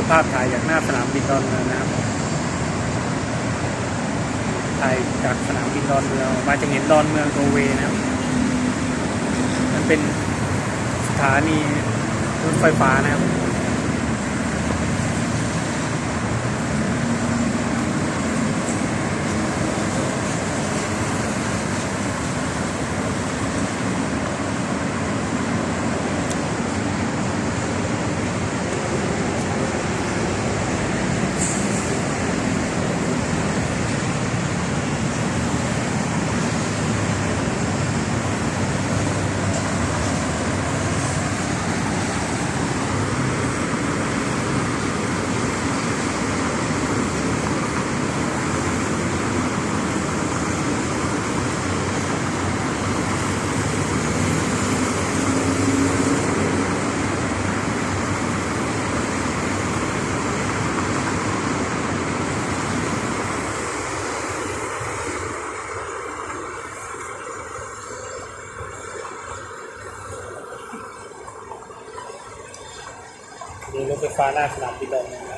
คือภาพถ่ายจากหน้าสนามบินดอนเมืองนะครับถ่ายจากสนามบินดอนเมืองมาจะเห็นดอนเมืองโกเวนะครับมันเป็นสถานีรถไฟฟ้านะครับ นี่รถไฟฟ้าหน้าสนามบินดอนเมือง